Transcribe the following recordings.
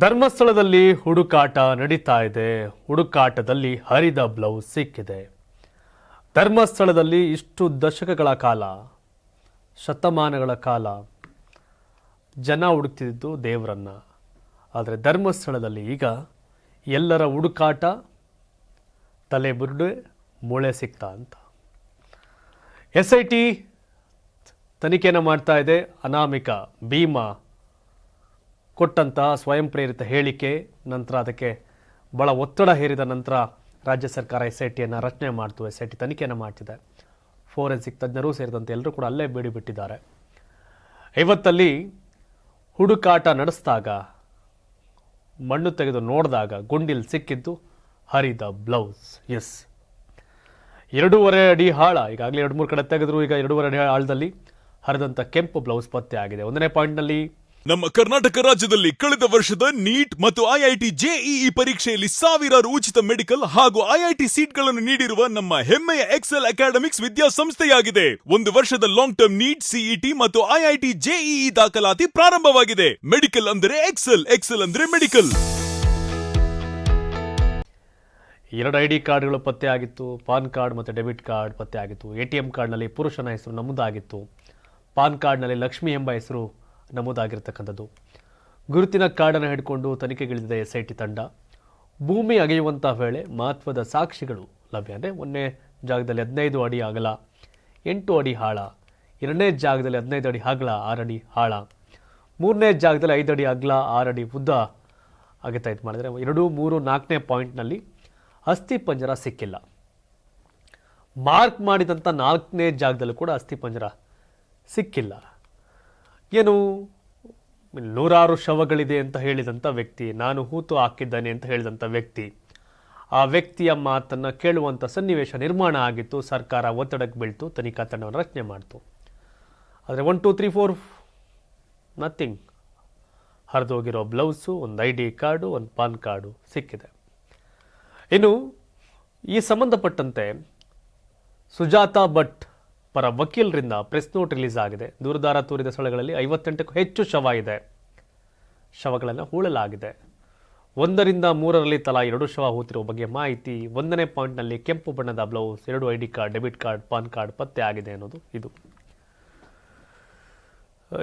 ಧರ್ಮಸ್ಥಳದಲ್ಲಿ ಹುಡುಕಾಟ ನಡೀತಾ ಇದೆ. ಹುಡುಕಾಟದಲ್ಲಿ ಹರಿದ ಬ್ಲೌಸ್ ಸಿಕ್ಕಿದೆ. ಧರ್ಮಸ್ಥಳದಲ್ಲಿ ಇಷ್ಟು ದಶಕಗಳ ಕಾಲ, ಶತಮಾನಗಳ ಕಾಲ ಜನ ಹುಡುಕ್ತಿದ್ದು ದೇವರನ್ನ. ಆದರೆ ಧರ್ಮಸ್ಥಳದಲ್ಲಿ ಈಗ ಎಲ್ಲರ ಹುಡುಕಾಟ ತಲೆ ಬುರುಡೆ, ಮೂಳೆ ಸಿಕ್ತಾ ಅಂತ. ಎಸ್ ಐ ಟಿ ತನಿಖೆಯನ್ನು ಮಾಡ್ತಾ ಇದೆ. ಅನಾಮಿಕ ಭೀಮಾ ಕೊಟ್ಟಂತಹ ಸ್ವಯಂ ಪ್ರೇರಿತ ಹೇಳಿಕೆ, ನಂತರ ಅದಕ್ಕೆ ಬಹಳ ಒತ್ತಡ ಹೇರಿದ ನಂತರ ರಾಜ್ಯ ಸರ್ಕಾರ ಎಸ್ ಐ ಟಿಯನ್ನು ರಚನೆ ಮಾಡ್ತು ಎಸ್ ಐ ಟಿ ತನಿಖೆಯನ್ನು ಮಾಡ್ತಿದೆ. ಫೋರೆನ್ಸಿಕ್ ತಜ್ಞರು ಸೇರಿದಂತೆ ಎಲ್ಲರೂ ಕೂಡ ಅಲ್ಲೇ ಬೇಡಿ ಬಿಟ್ಟಿದ್ದಾರೆ. ಇವತ್ತಲ್ಲಿ ಹುಡುಕಾಟ ನಡೆಸಿದಾಗ, ಮಣ್ಣು ತೆಗೆದು ನೋಡಿದಾಗ ಗುಂಡಿಲ್ ಸಿಕ್ಕಿದ್ದು ಹರಿದ ಬ್ಲೌಸ್. ಎಸ್. ಎರಡೂವರೆ ಅಡಿ ಹಾಳ, ಈಗಾಗಲೇ ಎರಡು ಮೂರು ಕಡೆ ತೆಗೆದ್ರು, ಈಗ ಎರಡೂವರೆ ಅಡಿ ಆಳದಲ್ಲಿ ಹರಿದಂಥ ಕೆಂಪು ಬ್ಲೌಸ್ ಪತ್ತೆ ಆಗಿದೆ. ಒಂದನೇ ಪಾಯಿಂಟ್ನಲ್ಲಿ ನಮ್ಮ ಕರ್ನಾಟಕ ರಾಜ್ಯದಲ್ಲಿ ಕಳೆದ ವರ್ಷದ ನೀಟ್ ಮತ್ತು ಐಐಟಿ ಜೆಇಇ ಪರೀಕ್ಷೆಯಲ್ಲಿ ಸಾವಿರಾರು ಉಚಿತ ಮೆಡಿಕಲ್ ಹಾಗೂ ಐಐಟಿ ಸೀಟ್ಗಳನ್ನು ನೀಡಿರುವ ನಮ್ಮ ಹೆಮ್ಮೆಯ ಎಕ್ಸೆಲ್ ಅಕಾಡೆಮಿಕ್ಸ್ ವಿದ್ಯಾಸಂಸ್ಥೆಯಾಗಿದೆ. ಒಂದು ವರ್ಷದ ಲಾಂಗ್ ಟರ್ಮ್ ನೀಟ್ ಸಿಇಟಿ ಮತ್ತು ಐಐಟಿ ಜೆಇಇ ದಾಖಲಾತಿ ಪ್ರಾರಂಭವಾಗಿದೆ. ಮೆಡಿಕಲ್ ಅಂದರೆ ಎಕ್ಸೆಲ್ ಎಕ್ಸೆಲ್ ಅಂದ್ರೆ ಮೆಡಿಕಲ್. ಎರಡು ಐ ಡಿ ಕಾರ್ಡ್ಗಳು ಪತ್ತೆ ಆಗಿತ್ತು, ಪಾನ್ ಕಾರ್ಡ್ ಮತ್ತು ಡೆಬಿಟ್ ಕಾರ್ಡ್ ಪತ್ತೆ ಆಗಿತ್ತು. ಎ ಟಿ ಎಂ ಕಾರ್ಡ್ನಲ್ಲಿ ಪುರುಷನ ಹೆಸರು ನಮೂದಾಗಿತ್ತು. ಪಾನ್ ಕಾರ್ಡ್ನಲ್ಲಿ ಲಕ್ಷ್ಮಿ ಎಂಬ ಹೆಸರು ನಮೂದಾಗಿರ್ತಕ್ಕಂಥದ್ದು. ಗುರುತಿನ ಕಾರ್ಡನ್ನು ಹಿಡ್ಕೊಂಡು ತನಿಖೆಗಿಳಿದ ಎಸ್ ಐ ಟಿ ತಂಡ, ಭೂಮಿ ಅಗೆಯುವಂಥ ವೇಳೆ ಮಹತ್ವದ ಸಾಕ್ಷಿಗಳು ಲಭ್ಯ. ಅಂದರೆ ಒಂದನೇ ಜಾಗದಲ್ಲಿ ಹದಿನೈದು ಅಡಿ ಅಗಲ, ಎಂಟು ಅಡಿ ಹಾಳ, ಎರಡನೇ ಜಾಗದಲ್ಲಿ ಹದಿನೈದು ಅಡಿ ಅಗಲ, ಆರು ಅಡಿ ಹಾಳ, ಮೂರನೇ ಜಾಗದಲ್ಲಿ ಐದು ಅಡಿ ಅಗಲ, ಆರು ಅಡಿ ಉದ್ದ ಆಗುತ್ತಾ ಇದು ಮಾಡಿದರೆ ಎರಡು, ಮೂರು, ನಾಲ್ಕನೇ ಪಾಯಿಂಟ್ನಲ್ಲಿ ಅಸ್ಥಿ ಪಂಜರ ಸಿಕ್ಕಿಲ್ಲ. ಮಾರ್ಕ್ ಮಾಡಿದಂಥ ನಾಲ್ಕನೇ ಜಾಗದಲ್ಲೂ ಕೂಡ ಅಸ್ಥಿ ಪಂಜರ ಸಿಕ್ಕಿಲ್ಲ. ಏನು? ನೂರಾರು ಶವಗಳಿದೆ ಅಂತ ಹೇಳಿದಂಥ ವ್ಯಕ್ತಿ, ನಾನು ಹೂತು ಹಾಕಿದ್ದಾನೆ ಅಂತ ಹೇಳಿದಂಥ ವ್ಯಕ್ತಿ. ಆ ವ್ಯಕ್ತಿಯ ಮಾತನ್ನು ಕೇಳುವಂಥ ಸನ್ನಿವೇಶ ನಿರ್ಮಾಣ ಆಗಿತ್ತು, ಸರ್ಕಾರ ಒತ್ತಡಕ್ಕೆ ಬೀಳ್ತು, ತನಿಖಾ ತಂಡವನ್ನು ರಚನೆ ಮಾಡ್ತು. ಆದರೆ one two three four nothing ಹರಿದೋಗಿರೋ blouse, ಒಂದು ಐ ಡಿ ಕಾರ್ಡು, ಒಂದು ಪಾನ್ ಕಾರ್ಡು ಸಿಕ್ಕಿದೆ. ಇನ್ನು ಈ ಸಂಬಂಧಪಟ್ಟಂತೆ ಸುಜಾತಾ ಭಟ್ ಪರ ವಕೀಲರಿಂದ ಪ್ರೆಸ್ ನೋಟ್ ರಿಲೀಸ್ ಆಗಿದೆ. ದೂರದಾರ ತೋರಿದ ಸ್ಥಳಗಳಲ್ಲಿ ಐವತ್ತೆಂಟಕ್ಕೂ ಹೆಚ್ಚು ಶವ ಇದೆ. ಶವಗಳನ್ನು ಹೂಳಲಾಗಿದೆ. ಒಂದರಿಂದ ಮೂರರಲ್ಲಿ ತಲಾ ಎರಡು ಶವ ಹೂತಿರುವ ಬಗ್ಗೆ ಮಾಹಿತಿ, ಒಂದನೇ ಪಾಯಿಂಟ್ನಲ್ಲಿ ಕೆಂಪು ಬಣ್ಣದ ಬ್ಲೌಸ್, ಎರಡು I card, debit card, PAN card ಪತ್ತೆ ಆಗಿದೆ ಅನ್ನೋದು ಇದು.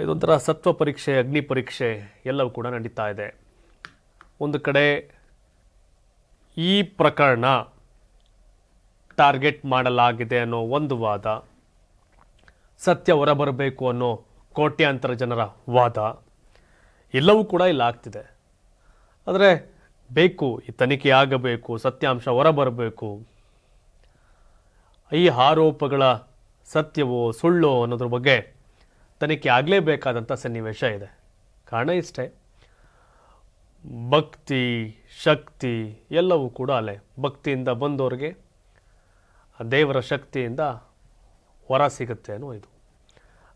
ಇದೊಂಥರ ಸತ್ವ ಪರೀಕ್ಷೆ, ಅಗ್ನಿ ಪರೀಕ್ಷೆ ಎಲ್ಲವೂ ಕೂಡ ನಡೀತಾ ಇದೆ. ಒಂದು ಕಡೆ ಈ ಪ್ರಕರಣ ಟಾರ್ಗೆಟ್ ಮಾಡಲಾಗಿದೆ ಅನ್ನೋ ಒಂದು ವಾದ. ಸತ್ಯ ಹೊರಬರಬೇಕು ಅನ್ನೋ ಕೋಟ್ಯಾಂತರ ಜನರ ವಾದ ಎಲ್ಲವೂ ಕೂಡ ಇಲ್ಲ, ಆಗ್ತಿದೆ. ಆದರೆ ಬೇಕು, ಈ ತನಿಖೆ ಆಗಬೇಕು, ಸತ್ಯಾಂಶ ಹೊರಬರಬೇಕು. ಈ ಆರೋಪಗಳ ಸತ್ಯವೋ ಸುಳ್ಳೋ ಅನ್ನೋದ್ರ ಬಗ್ಗೆ ತನಿಖೆ ಆಗಲೇಬೇಕಾದಂಥ ಸನ್ನಿವೇಶ ಇದೆ. ಕಾರಣ ಇಷ್ಟೇ. ಭಕ್ತಿ, ಶಕ್ತಿ ಎಲ್ಲವೂ ಕೂಡ ಅಲೆ ಭಕ್ತಿಯಿಂದ ಬಂದವರಿಗೆ ದೇವರ ಶಕ್ತಿಯಿಂದ ಹೊರ ಸಿಗುತ್ತೆ ಅನ್ನೋ ಇದು.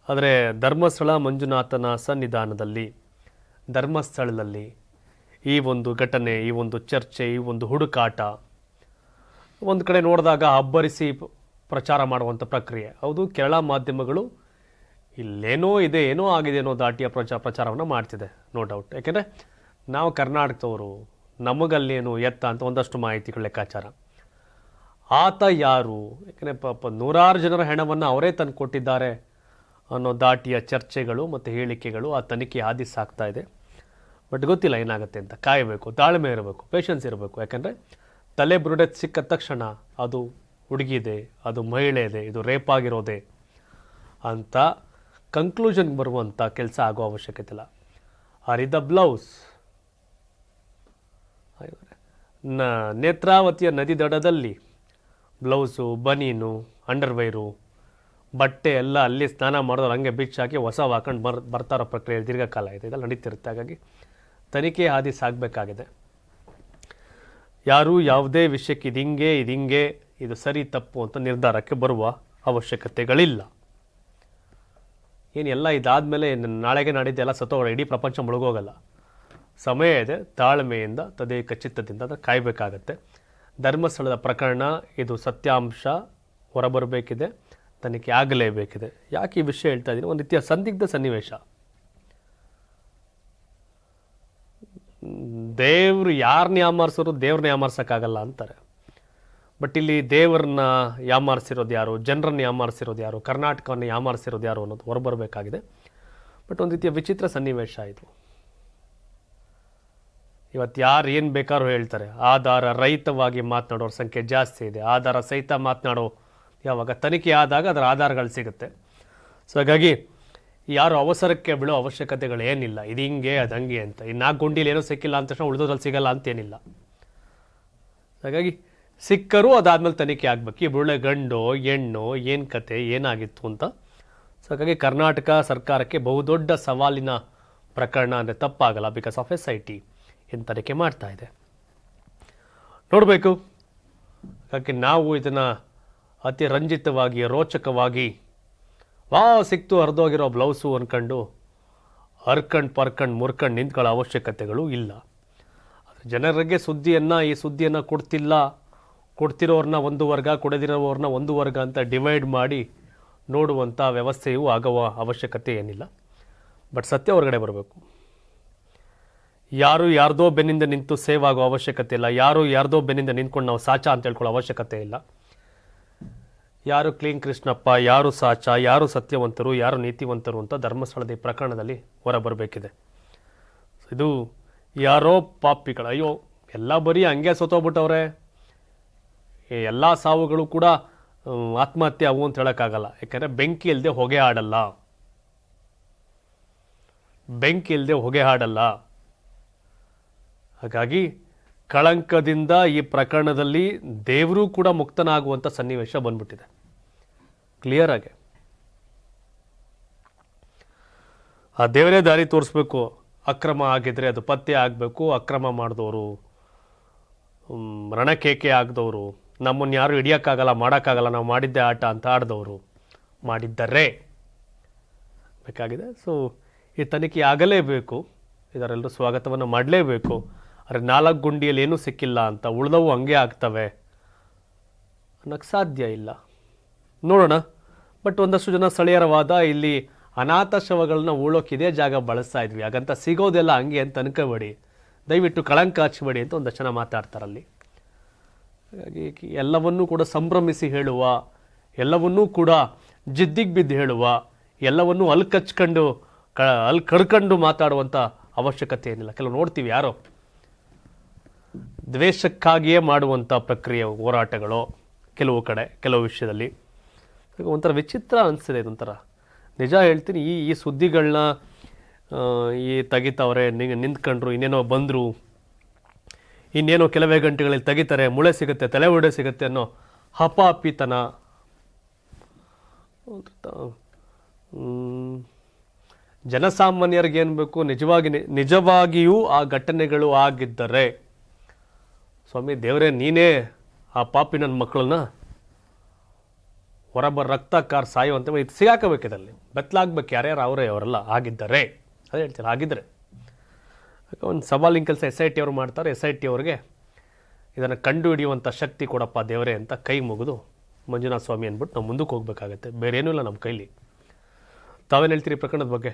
ಆದರೆ ಧರ್ಮಸ್ಥಳ ಮಂಜುನಾಥನ ಸನ್ನಿಧಾನದಲ್ಲಿ, ಧರ್ಮಸ್ಥಳದಲ್ಲಿ ಈ ಒಂದು ಘಟನೆ, ಈ ಒಂದು ಚರ್ಚೆ, ಈ ಒಂದು ಹುಡುಕಾಟ ಒಂದು ಕಡೆ ನೋಡಿದಾಗ ಅಬ್ಬರಿಸಿ ಪ್ರಚಾರ ಮಾಡುವಂಥ ಪ್ರಕ್ರಿಯೆ. ಹೌದು, ಕೇರಳ ಮಾಧ್ಯಮಗಳು ಇಲ್ಲೇನೋ ಇದೆ, ಏನೋ ಆಗಿದೆ ಅನ್ನೋ ದಾಟಿಯ ಪ್ರಚಾರ ಪ್ರಚಾರವನ್ನು ಮಾಡ್ತಿದೆ ನೋ ಡೌಟ್ ಯಾಕೆಂದರೆ ನಾವು ಕರ್ನಾಟಕದವರು, ನಮಗಲ್ಲೇನು ಎತ್ತ ಅಂತ ಒಂದಷ್ಟು ಮಾಹಿತಿಗಳು ಲೆಕ್ಕಾಚಾರ. ಆತ ಯಾರು? ಯಾಕೆಂದರೆ ಪಾಪ ನೂರಾರು ಜನರ ಹೆಣವನ್ನು ಅವರೇ ತಂದು ಕೊಟ್ಟಿದ್ದಾರೆ ಅನ್ನೋ ದಾಟಿಯ ಚರ್ಚೆಗಳು ಮತ್ತು ಹೇಳಿಕೆಗಳು ಆ ತನಿಖೆ ಆದಿ ಸಾಕ್ತಾ ಇದೆ. ಬಟ್ ಗೊತ್ತಿಲ್ಲ ಏನಾಗುತ್ತೆ ಅಂತ. ಕಾಯಬೇಕು, ತಾಳ್ಮೆ ಇರಬೇಕು ಪೇಷನ್ಸ್ ಇರಬೇಕು. ಯಾಕಂದರೆ ತಲೆ ಬುರುಡೆ ಸಿಕ್ಕ ತಕ್ಷಣ ಅದು ಹುಡುಗಿದೆ, ಅದು ಮಹಿಳೆ ಇದೆ, ಇದು ರೇಪ್ ಆಗಿರೋದೆ ಅಂತ ಕಂಕ್ಲೂಷನ್ಗೆ ಬರುವಂಥ ಕೆಲಸ ಆಗೋ ಅವಶ್ಯಕತೆ ಇಲ್ಲ. ಹರಿದ ಬ್ಲೌಸ್ನ ನೇತ್ರಾವತಿಯ ನದಿ ದಡದಲ್ಲಿ ಬ್ಲೌಸು ಬನೀನು ಅಂಡರ್ವೈರು ಬಟ್ಟೆ ಎಲ್ಲ ಅಲ್ಲಿ ಸ್ನಾನ ಮಾಡಿದವ್ರು ಹಂಗೆ ಬಿಚ್ಚು ಹಾಕಿ ಹೊಸ ಹಾಕೊಂಡು ಬರ್, ಬರ್ತಾರೋ ಪ್ರಕ್ರಿಯೆ ದೀರ್ಘಕಾಲ ಇದೆ ಇದೆಲ್ಲ ನಡೀತಿರುತ್ತೆ. ಹಾಗಾಗಿ ತನಿಖೆ ಹಾದಿ ಸಾಗಬೇಕಾಗಿದೆ ಯಾರೂ ಯಾವುದೇ ವಿಷಯಕ್ಕೆ ಇದು ಹಿಂಗೆ ಇದು ಹಿಂಗೆ ಇದು ಸರಿ, ತಪ್ಪು ಅಂತ ನಿರ್ಧಾರಕ್ಕೆ ಬರುವ ಅವಶ್ಯಕತೆಗಳಿಲ್ಲ. ಏನು ಎಲ್ಲ ಇದಾದಮೇಲೆ ನಾಳೆಗೆ ನಾಡಿದ್ದು ಎಲ್ಲ ಸತ್ತೋಗ ಇಡೀ ಪ್ರಪಂಚ ಮುಳುಗೋಗಲ್ಲ. ಸಮಯ ಇದೆ, ತಾಳ್ಮೆಯಿಂದ ತದೇ ಖಚಿತದಿಂದ ಅದನ್ನು ಕಾಯಬೇಕಾಗತ್ತೆ. ಧರ್ಮಸ್ಥಳದ ಪ್ರಕರಣ, ಇದು ಸತ್ಯಾಂಶ, ಹೊರಬರಬೇಕಿದೆ. ತನಿಖೆ ಆಗಲೇಬೇಕಿದೆ. ಯಾಕೆ ಈ ವಿಷಯ ಹೇಳ್ತಾ ಇದ್ದೀನಿ ಒಂದು ರೀತಿಯ ಸಂದಿಗ್ಧ ಸನ್ನಿವೇಶ. ದೇವ್ರು ಯಾರನ್ನ ಯಾಮಾರಿಸೋರು ದೇವ್ರನ್ನ ಯಾಮಾರ್ಸೋಕ್ಕಾಗಲ್ಲ ಅಂತಾರೆ. ಬಟ್ ಇಲ್ಲಿ ದೇವರನ್ನ ಯಾಮಾರಿಸಿರೋದು ಯಾರು? ಜನರನ್ನ ಯಾಮಾರಿಸಿರೋದು ಯಾರು? ಕರ್ನಾಟಕವನ್ನು ಯಾಮಾರಿಸಿರೋದು ಯಾರು ಅನ್ನೋದು ಹೊರಬರಬೇಕಾಗಿದೆ. ಬಟ್ ಒಂದು ರೀತಿಯ ವಿಚಿತ್ರ ಸನ್ನಿವೇಶ ಇದು. ಇವತ್ತು ಯಾರು ಏನು ಬೇಕಾದ್ರೂ ಹೇಳ್ತಾರೆ. ಆಧಾರ ರಹಿತವಾಗಿ ಮಾತನಾಡೋರ ಸಂಖ್ಯೆ ಜಾಸ್ತಿ ಇದೆ. ಆಧಾರ ಸಹಿತ ಮಾತನಾಡೋ ಯಾವಾಗ ತನಿಖೆ ಆದಾಗ ಅದರ ಆಧಾರಗಳು ಸಿಗುತ್ತೆ. ಸೊ ಹಾಗಾಗಿ ಯಾರು ಅವಸರಕ್ಕೆ ಬೀಳೋ ಅವಶ್ಯಕತೆಗಳು ಏನಿಲ್ಲ ಇದು ಹಿಂಗೆ, ಅದು ಹಂಗೆ ಅಂತ. ಈ ನಾಲ್ಕು ಗುಂಡಿಲಿ ಏನೋ ಸಿಕ್ಕಿಲ್ಲ ಅಂತ ತಕ್ಷಣ ಉಳಿದೋದ್ರಲ್ಲಿ ಸಿಗಲ್ಲ ಅಂತೇನಿಲ್ಲ. ಹಾಗಾಗಿ ಸಿಕ್ಕರೂ ಅದಾದ್ಮೇಲೆ ತನಿಖೆ ಆಗಬೇಕು. ಈ ಬುಳ್ಳೆ ಗಂಡು, ಹೆಣ್ಣು, ಏನು ಕತೆ, ಏನಾಗಿತ್ತು ಅಂತ. ಸೊ ಹಾಗಾಗಿ ಕರ್ನಾಟಕ ಸರ್ಕಾರಕ್ಕೆ ಬಹುದೊಡ್ಡ ಸವಾಲಿನ ಪ್ರಕರಣ ಅಂದರೆ ತಪ್ಪಾಗಲ್ಲ. Because of S I T ಏನು ತನಿಖೆ ಮಾಡ್ತಾ ಇದೆ. ನೋಡಬೇಕು. ಹಾಗಾಗಿ ನಾವು ಇದನ್ನು ಅತಿ ರಂಜಿತವಾಗಿ, ರೋಚಕವಾಗಿ, ವಾ, ಸಿಕ್ತು, ಹರಿದೋಗಿರೋ ಬ್ಲೌಸು ಅಂದ್ಕೊಂಡು ಹರ್ಕಂಡು ಪರ್ಕಂಡು ಮುರ್ಕಂಡು ನಿಂತ್ಕೊಳ್ಳೋ ಅವಶ್ಯಕತೆಗಳು ಇಲ್ಲ. ಜನರಿಗೆ ಸುದ್ದಿಯನ್ನು, ಈ ಸುದ್ದಿಯನ್ನು ಕೊಡ್ತಿಲ್ಲ. ಕೊಡ್ತಿರೋರನ್ನ ಒಂದು ವರ್ಗ, ಕೊಡದಿರೋರ್ನ ಒಂದು ವರ್ಗ ಅಂತ ಡಿವೈಡ್ ಮಾಡಿ ನೋಡುವಂಥ ವ್ಯವಸ್ಥೆಯು ಆಗುವ ಅವಶ್ಯಕತೆ ಏನಿಲ್ಲ. ಬಟ್ ಸತ್ಯ ಹೊರಗಡೆ ಬರಬೇಕು. ಯಾರು ಯಾರ್ದೋ ಬೆನ್ನಿಂದ ನಿಂತು ಸೇವ್ ಆಗೋ ಅವಶ್ಯಕತೆ ಇಲ್ಲ. ಯಾರು ಯಾರ್ದೋ ಬೆನ್ನಿಂದ ನಿಂತ್ಕೊಂಡು ನಾವು ಸಾಚ ಅಂತ ಹೇಳ್ಕೊಳ್ಳೋ ಅವಶ್ಯಕತೆ ಇಲ್ಲ. ಯಾರು ಕ್ಲೀನ್ ಕೃಷ್ಣಪ್ಪ, ಯಾರು ಸಾಚ, ಯಾರು ಸತ್ಯವಂತರು, ಯಾರು ನೀತಿವಂತರು ಅಂತ ಧರ್ಮಸ್ಥಳದ ಈ ಪ್ರಕರಣದಲ್ಲಿ ಹೊರಬರಬೇಕಿದೆ. ಇದು ಯಾರೋ ಪಾಪಿಗಳು, ಅಯ್ಯೋ, ಎಲ್ಲ ಬರೀ ಹಂಗೆ ಸತ್ತೋಗ್ಬಿಟ್ಟವ್ರೆ. ಎಲ್ಲ ಸಾವುಗಳು ಕೂಡ ಆತ್ಮಹತ್ಯೆ ಅವು ಅಂತ ಹೇಳೋಕ್ಕಾಗಲ್ಲ. ಯಾಕಂದರೆ ಬೆಂಕಿ ಇಲ್ಲದೆ ಹೊಗೆ ಆಡಲ್ಲ ಬೆಂಕಿ ಇಲ್ಲದೆ ಹೊಗೆ ಹಾಡಲ್ಲ. ಹಾಗಾಗಿ ಕಳಂಕದಿಂದ ಈ ಪ್ರಕರಣದಲ್ಲಿ ದೇವರೂ ಕೂಡ ಮುಕ್ತನಾಗುವಂಥ ಸನ್ನಿವೇಶ ಬಂದ್ಬಿಟ್ಟಿದೆ. ಕ್ಲಿಯರ್ ಆಗಿ? ಆ ದೇವರೇ ದಾರಿ ತೋರಿಸ್ಬೇಕು. ಅಕ್ರಮ ಆಗಿದ್ರೆ ಅದು ಪತ್ತೆ ಆಗಬೇಕು. ಅಕ್ರಮ ಮಾಡಿದವರು ರಣಕೇಕೆ ಆಗದವರು ನಮ್ಮನ್ನು ಯಾರು ಹಿಡಿಯೋಕ್ಕಾಗಲ್ಲ, ಮಾಡೋಕ್ಕಾಗಲ್ಲ, ನಾವು ಮಾಡಿದ್ದೆ ಆಟ ಅಂತ ಆಡಿದವರು ಮಾಡಿದ್ದರೆ. ಬೇಕಾಗಿದೆ? ಸೊ ಈ ತನಿಖೆ ಆಗಲೇಬೇಕು. ಇದರೆಲ್ಲರೂ ಸ್ವಾಗತವನ್ನು ಮಾಡಲೇಬೇಕು. ಆದರೆ ನಾಲ್ಕು ಗುಂಡಿಯಲ್ಲಿ ಏನೂ ಸಿಕ್ಕಿಲ್ಲ ಅಂತ ಉಳಿದವು ಹಂಗೆ ಆಗ್ತವೆ. ಅನ್ನೋಕ್ಕೆ ಸಾಧ್ಯ ಇಲ್ಲ. ನೋಡೋಣ. ಬಟ್ ಒಂದಷ್ಟು ಜನ ಸ್ಥಳೀಯರವಾದ ಇಲ್ಲಿ ಅನಾಥ ಶವಗಳನ್ನ ಉಳೋಕೆ ಇದೇ ಜಾಗ ಬಳಸ್ತಾ ಇದ್ವಿ. ಹಾಗಂತ ಸಿಗೋದೆಲ್ಲ ಹಂಗೆ ಅಂತ ಅನ್ಕೋಬೇಡಿ. ದಯವಿಟ್ಟು ಕಳಂಕ ಹಚ್ಚಬೇಡಿ ಅಂತ ಒಂದಷ್ಟು ಜನ ಮಾತಾಡ್ತಾರಲ್ಲಿ ಹಾಗಾಗಿ ಎಲ್ಲವನ್ನೂ ಕೂಡ ಸಂಭ್ರಮಿಸಿ ಹೇಳುವ, ಎಲ್ಲವನ್ನೂ ಕೂಡ ಜಿದ್ದಿಗೆ ಬಿದ್ದು ಹೇಳುವ, ಎಲ್ಲವನ್ನೂ ಅಲ್ಲಿ ಕಚ್ಕೊಂಡು ಕ, ಅಲ್ಲಿ ಕಡ್ಕೊಂಡು ಮಾತಾಡುವಂಥ ಅವಶ್ಯಕತೆ ಏನಿಲ್ಲ. ಕೆಲವು ನೋಡ್ತೀವಿ ಯಾರೋ. ದ್ವೇಷಕ್ಕಾಗಿಯೇ ಮಾಡುವಂಥ ಪ್ರಕ್ರಿಯೆ ಹೋರಾಟಗಳು ಕೆಲವು ಕಡೆ, ಕೆಲವು ವಿಷಯದಲ್ಲಿ. ಒಂಥರ ವಿಚಿತ್ರ ಅನಿಸಿದೆ ಇದೊಂಥರ. ನಿಜ ಹೇಳ್ತೀನಿ, ಈ ಈ ಸುದ್ದಿಗಳನ್ನ ಈ ತೆಗಿತಾವ್ರೆ ನಿಂತ್ಕೊಂಡ್ರು, ಇನ್ನೇನೋ ಬಂದರು, ಇನ್ನೇನೋ ಕೆಲವೇ ಗಂಟೆಗಳಲ್ಲಿ ತೆಗಿತಾರೆ, ಮುಳೆ ಸಿಗುತ್ತೆ, ತಲೆ ಉಡೆ ಸಿಗುತ್ತೆ ಅನ್ನೋ ಹಪಾಪಿತನ. ಜನಸಾಮಾನ್ಯರಿಗೇನು ಬೇಕು? ನಿಜವಾಗಿ, ನಿಜವಾಗಿಯೂ ಆ ಘಟನೆಗಳು ಆಗಿದ್ದರೆ ಸ್ವಾಮಿ, ದೇವರೇ, ನೀನೇ ಆ ಪಾಪಿ ನನ್ನ ಮಕ್ಕಳನ್ನ ಹೊರಬ ರಕ್ತ ಕಾರ್ ಸಾಯುವಂತೆ ಇದು ಸಿಗಾಕಬೇಕಿದಲ್ಲಿ ಬೆತ್ತಲಾಗ್ಬೇಕು ಯಾರ್ಯಾರು ಅವರೇ, ಅವರೆಲ್ಲ ಆಗಿದ್ದಾರೆ. ಅದೇ ಹೇಳ್ತಾರೆ ಆಗಿದ್ದರೆ ಒಂದು ಸವಾಲಿನ ಕೆಲಸ ಎಸ್ ಐ ಟಿ ಅವರು ಮಾಡ್ತಾರೆ. ಎಸ್ ಐ ಟಿ ಅವ್ರಿಗೆ ಇದನ್ನು ಕಂಡು ಹಿಡಿಯುವಂಥ ಶಕ್ತಿ ಕೊಡಪ್ಪ ದೇವರೇ ಅಂತ ಕೈ ಮುಗಿದು ಮಂಜುನಾಥ ಸ್ವಾಮಿ ಅಂದ್ಬಿಟ್ಟು ನಾವು ಮುಂದಕ್ಕೆ ಹೋಗಬೇಕಾಗತ್ತೆ. ಬೇರೆ ಏನೂ ಇಲ್ಲ ನಮ್ಮ ಕೈಲಿ. ತಾವೇನು ಹೇಳ್ತೀರಿ ಪ್ರಕರಣದ ಬಗ್ಗೆ?